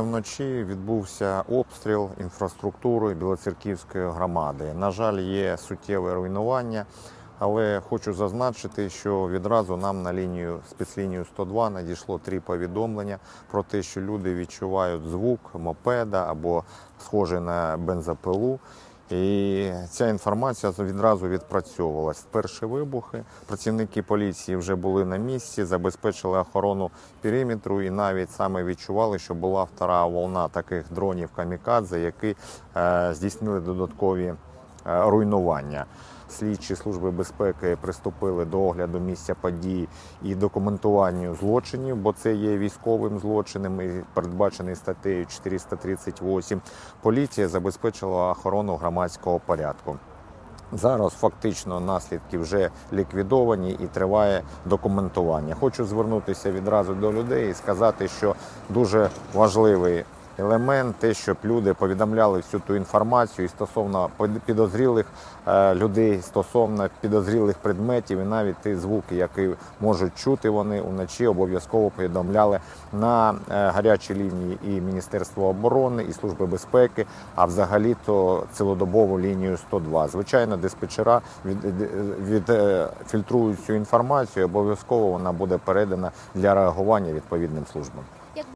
Вночі відбувся обстріл інфраструктури Білоцерківської громади. На жаль, є суттєве руйнування, але хочу зазначити, що відразу нам на лінію спецлінію 102 надійшло три повідомлення про те, що люди відчувають звук мопеда або схожий на бензопилу. І ця інформація відразу відпрацьовувалась. Перші вибухи працівники поліції вже були на місці, забезпечили охорону периметру і навіть саме відчували, що була втора волна таких дронів камікадзе, які е, здійснили додаткові руйнування. Слідчі служби безпеки приступили до огляду місця подій і документуванню злочинів, бо це є військовим злочином і передбачений статтею 438. Поліція забезпечила охорону громадського порядку. Зараз фактично наслідки вже ліквідовані і триває документування. Хочу звернутися відразу до людей і сказати, що дуже важливий елемент те, щоб люди повідомляли всю ту інформацію і стосовно підозрілих е, людей, стосовно підозрілих предметів, і навіть ті звуки, які можуть чути вони уночі, обов'язково повідомляли на е, гарячій лінії і Міністерства оборони, і Служби безпеки, а взагалі то цілодобову лінію 102. Звичайно, диспетчера від, від, е, цю інформацію. Обов'язково вона буде передана для реагування відповідним службам.